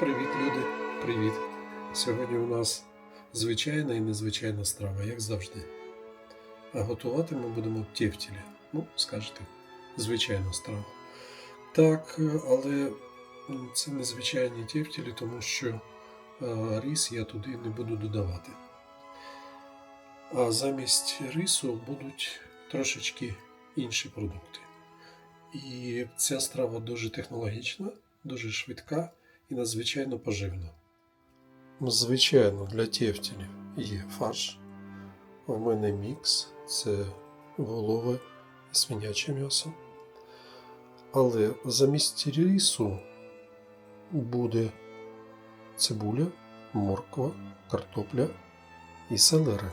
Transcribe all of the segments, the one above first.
Привіт, люди! Привіт! Сьогодні у нас звичайна і незвичайна страва, як завжди. А готувати ми будемо тефтілі. Ну, скажете, звичайна страва. Так, але це незвичайні тефтілі, тому що рис я туди не буду додавати. А замість рису будуть трошечки інші продукти. І ця страва дуже технологічна, дуже швидка і надзвичайно поживна. Звичайно, для тефтілів є фарш. У мене мікс це волове і свиняче м'ясо. Але замість рису буде цибуля, морква, картопля і селера.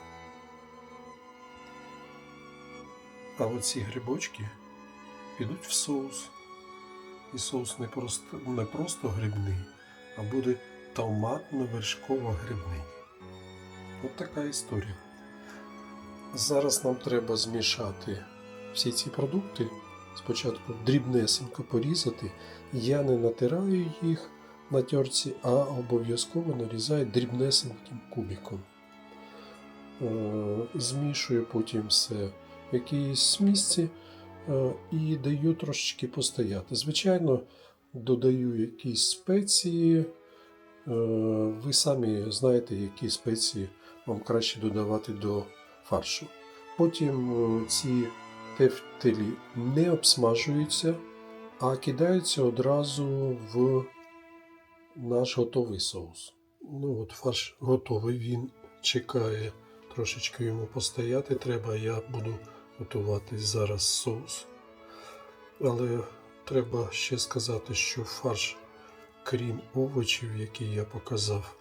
А оці грибочки підуть в соус. І соус не просто, не просто грибний, а буде томатно-вершково-грибний. От така історія. Зараз нам треба змішати всі ці продукти. Спочатку дрібнесенько порізати. Я не натираю їх на терці, а обов'язково нарізаю дрібнесеньким кубиком. Е, Змішую потім все в якійсь місці і даю трошечки постояти. Звичайно, додаю якісь спеції. Е, Ви самі знаєте, які спеції вам краще додавати до фаршу. Потім е, ці тефтелі не обсмажуються, а кидаються одразу в наш готовий соус. Ну от фарш готовий, він чекає трошечки йому постояти. Треба, я буду готувати зараз соус. Але треба ще сказати, що фарш, крім овочів, які я показав,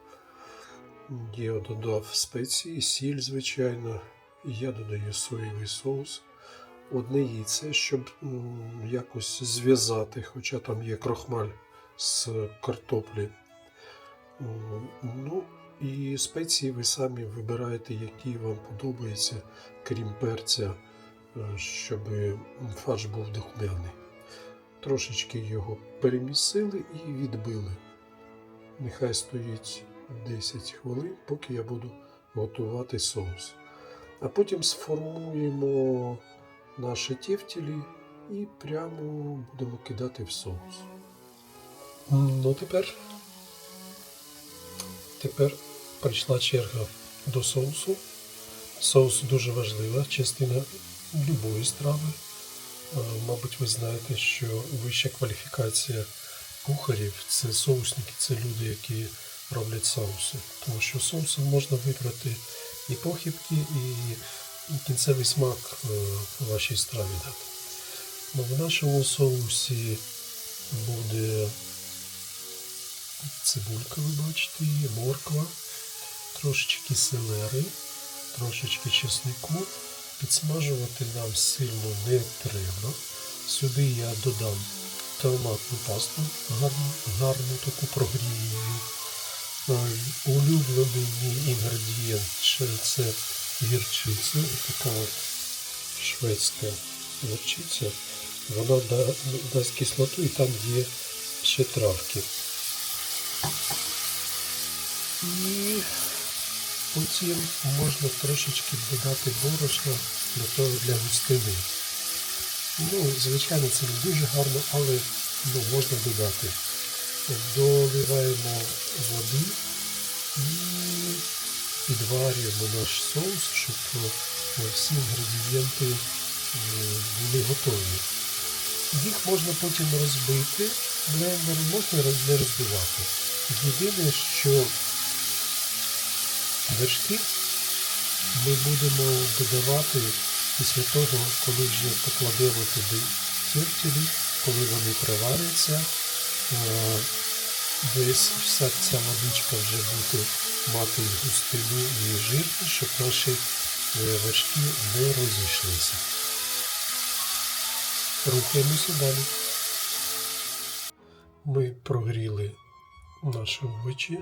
я додав спеції, сіль, звичайно, я додаю соєвий соус. Одне яйце, щоб якось зв'язати, хоча там є крохмаль з картоплі. Ну, і спеції ви самі вибираєте, які вам подобаються, крім перця, щоб фарш був духмяний. Трошечки його перемісили і відбили. Нехай стоїть 10 хвилин, поки я буду готувати соус. А потім сформуємо наші тефтілі і прямо будемо кидати в соус. Ну тепер, тепер прийшла черга до соусу. Соус дуже важлива частина любої страви. Е, Мабуть, ви знаєте, що вища кваліфікація кухарів це соусники, це люди, які роблять соуси. Тому що соусом можна вибрати і похибки, і кінцевий смак е, вашій страві дати. Ну, в нашому соусі буде цибулька, ви бачите, морква, трошечки селери, трошечки чеснику. Підсмажувати нам сильно не треба. Сюди я додам томатну пасту, гарну, гарну таку прогрію. Е, Улюблений мій інгредієнт це гірчиця, така шведська гірчиця. Вона да- дасть кислоту і там є ще травки. Потім можна трошечки додати борошна для того для густини. Ну, звичайно, це не дуже гарно, але ну, можна додати. Доливаємо води і підварюємо наш соус, щоб е, всі інгредієнти е, були готові. Їх можна потім розбити, блендер можна не розбивати. Єдине, що вершки ми будемо додавати після того, коли вже покладемо туди тертілі, коли вони проваряться. Е, Десь вся ця водичка вже буде мати густину і жирність, щоб наші е, вершки не розійшлися. Рухаємося далі. Ми прогріли наші овочі,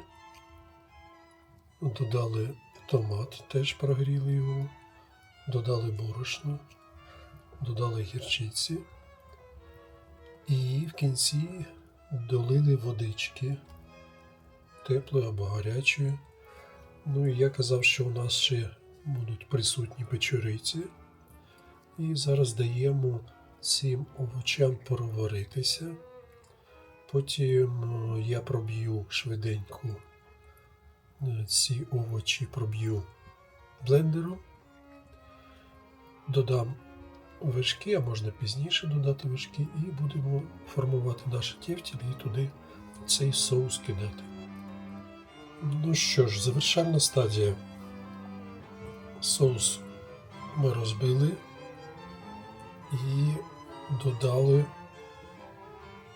додали томат, теж прогріли його, додали борошно, додали гірчиці і в кінці долили водички теплою або гарячою. Ну і я казав, що у нас ще будуть присутні печериці. І зараз даємо цим овочам проваритися. Потім е, я проб'ю швиденько е, ці овочі проб'ю блендером. Додам вершки, а можна пізніше додати вершки, і будемо формувати наші тефтілі і туди цей соус кидати. Ну що ж, завершальна стадія. Соус ми розбили і додали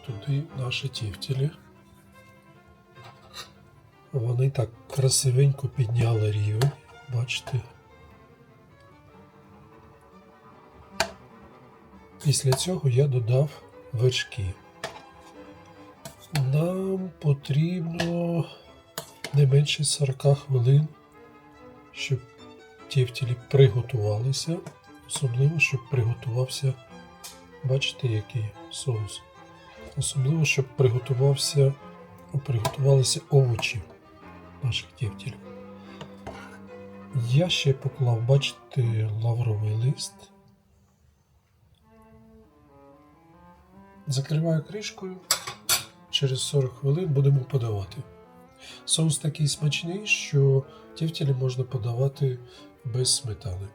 туди наші тефтілі. Вони так красивенько підняли рівень, бачите. Після цього я додав вершки. Нам потрібно не менше 40 хвилин, щоб тефтілі приготувалися. Особливо, щоб приготувався, бачите, який соус. Особливо, щоб приготувався, приготувалися овочі наших тефтілів. Я ще поклав, бачите, лавровий лист. Закриваю кришкою. Через 40 хвилин будемо подавати. Соус такий смачний, що тівтілі можна подавати без сметани.